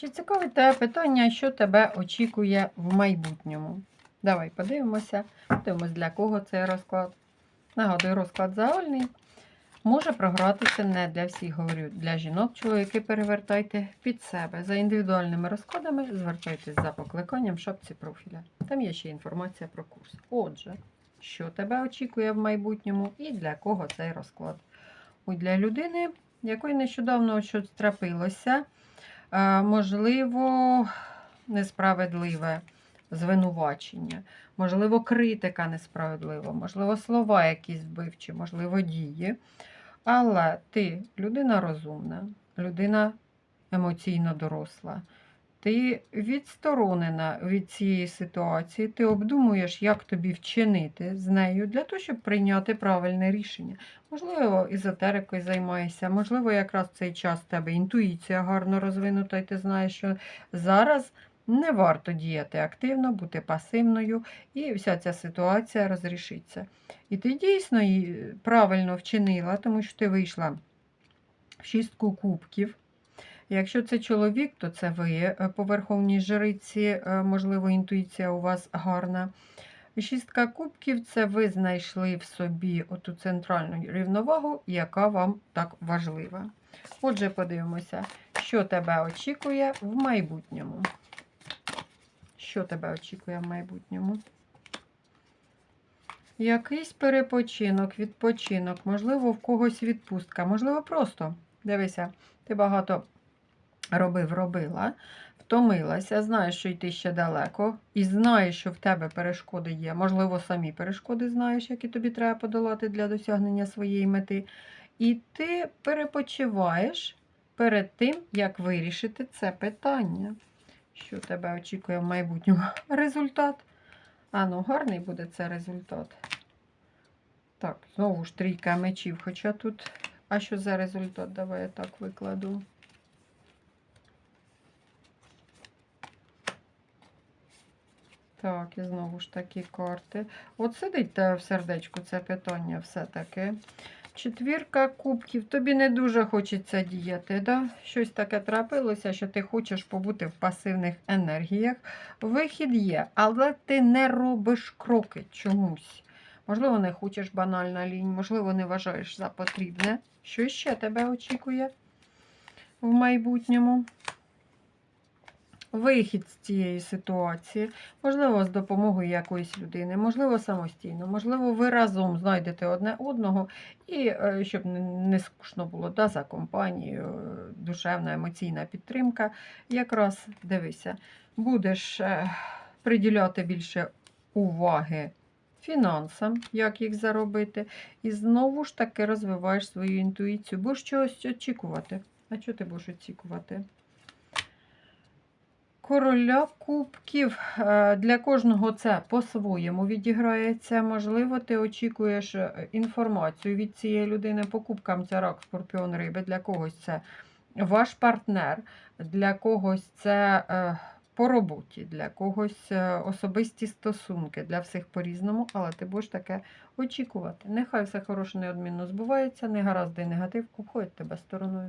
Чи цікавить тебе питання, що тебе очікує в майбутньому? Давай подивимося. Подивимось, для кого цей розклад. Нагадую, розклад загальний. Може програтися не для всіх, говорю, для жінок, чоловіки перевертайте під себе. За індивідуальними розкладами звертайтесь за покликанням в шапці профіля. Там є ще інформація про курс. Отже, що тебе очікує в майбутньому і для кого цей розклад? Ой, для людини, якої нещодавно щось трапилося, можливо, несправедливе звинувачення, можливо, критика несправедлива, можливо, слова якісь вбивчі, можливо, дії. Але ти людина розумна, людина емоційно доросла. Ти відсторонена від цієї ситуації, ти обдумуєш, як тобі вчинити з нею для того, щоб прийняти правильне рішення. Можливо, езотерикою займаєшся, можливо, якраз в цей час в тебе інтуїція гарно розвинута, і ти знаєш, що зараз не варто діяти активно, бути пасивною, і вся ця ситуація розрішиться. І ти дійсно її правильно вчинила, тому що ти вийшла в шістку кубків. Якщо це чоловік, то це ви е, по верховній жриці, е, можливо, інтуїція у вас гарна. Шістка кубків це ви знайшли в собі оту центральну рівновагу, яка вам так важлива. Отже, подивимося, що тебе очікує в майбутньому. Що тебе очікує в майбутньому? Якийсь перепочинок, відпочинок, можливо, в когось відпустка, можливо, просто дивися, ти багато робив, робила, втомилася, знаєш, що йти ще далеко, і знаєш, що в тебе перешкоди є. Можливо, самі перешкоди знаєш, які тобі треба подолати для досягнення своєї мети. І ти перепочиваєш перед тим, як вирішити це питання. Що тебе очікує в майбутньому? Результат. А ну, гарний буде це результат. Так, знову ж трійка мечів. Хоча тут. А що за результат? Давай я так викладу. Так, і знову ж такі карти. От сидить те в сердечку це питання все-таки. Четвірка кубків. Тобі не дуже хочеться діяти. Да? Щось таке трапилося, що ти хочеш побути в пасивних енергіях. Вихід є, але ти не робиш кроки чомусь. Можливо, не хочеш банальна лінь, можливо, не вважаєш за потрібне. Що ще тебе очікує в майбутньому? Вихід з цієї ситуації, можливо, з допомогою якоїсь людини, можливо, самостійно, можливо, ви разом знайдете одне одного, і е, щоб не- скучно було да, за компанією, е, душевна, емоційна підтримка. Якраз дивися, будеш е, приділяти більше уваги фінансам, як їх заробити, і знову ж таки розвиваєш свою інтуїцію, будеш чогось очікувати. А що ти будеш очікувати? Короля кубків. Е, Для кожного це по-своєму відіграється. Можливо, ти очікуєш е, інформацію від цієї людини по кубкам це рак, скорпіон, риби. Для когось це ваш партнер, для когось це е, по роботі, для когось особисті стосунки, для всіх по-різному, але ти будеш таке очікувати. Нехай все хороше неодмінно збувається, негаразди і негатив обходять тебе стороною.